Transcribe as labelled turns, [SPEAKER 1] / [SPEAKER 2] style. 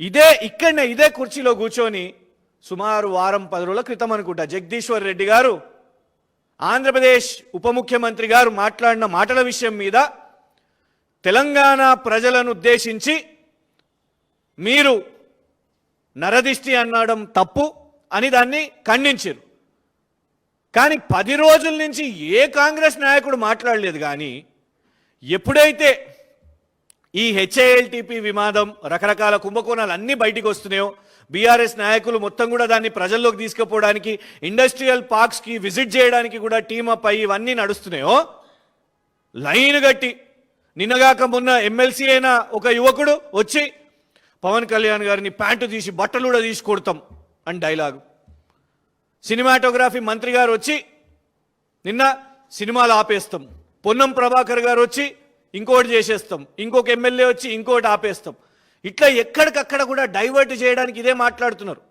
[SPEAKER 1] ఇదే ఇక్కడనే ఇదే కుర్చీలో కూర్చొని సుమారు వారం పది రోజుల క్రితం అనుకుంటా జగదీశ్వర్ రెడ్డి గారు ఆంధ్రప్రదేశ్ ఉప ముఖ్యమంత్రి గారు మాట్లాడిన మాటల విషయం మీద తెలంగాణ ప్రజలను ఉద్దేశించి మీరు నరదిష్టి అనడం తప్పు అని దాన్ని ఖండించారు. కానీ పది రోజుల నుంచి ఏ కాంగ్రెస్ నాయకుడు మాట్లాడలేదు కానీ ఎప్పుడైతే ఈ హెచ్ఏఎల్టీపీ వివాదం రకరకాల కుంభకోణాలు అన్నీ బయటికి వస్తున్నాయో బీఆర్ఎస్ నాయకులు మొత్తం కూడా దాన్ని ప్రజల్లోకి తీసుకుపోవడానికి ఇండస్ట్రియల్ పార్క్స్కి విజిట్ చేయడానికి కూడా టీమప్ అప్ అయ్యి ఇవన్నీ నడుస్తున్నాయో లైన్ గట్టి నిన్నగాక మొన్న ఎమ్మెల్సీ అయిన ఒక యువకుడు వచ్చి పవన్ కళ్యాణ్ గారిని ప్యాంటు తీసి బట్టలు కూడా తీసి కొడతాం అని డైలాగు. సినిమాటోగ్రఫీ మంత్రి గారు వచ్చి నిన్న సినిమాలు ఆపేస్తాం. పొన్నం ప్రభాకర్ గారు వచ్చి ఇంకోటి చేసేస్తాం. ఇంకొక ఎమ్మెల్యే వచ్చి ఇంకోటి ఆపేస్తాం. ఇట్లా ఎక్కడికక్కడ కూడా డైవర్ట్ చేయడానికి ఇదే మాట్లాడుతున్నారు.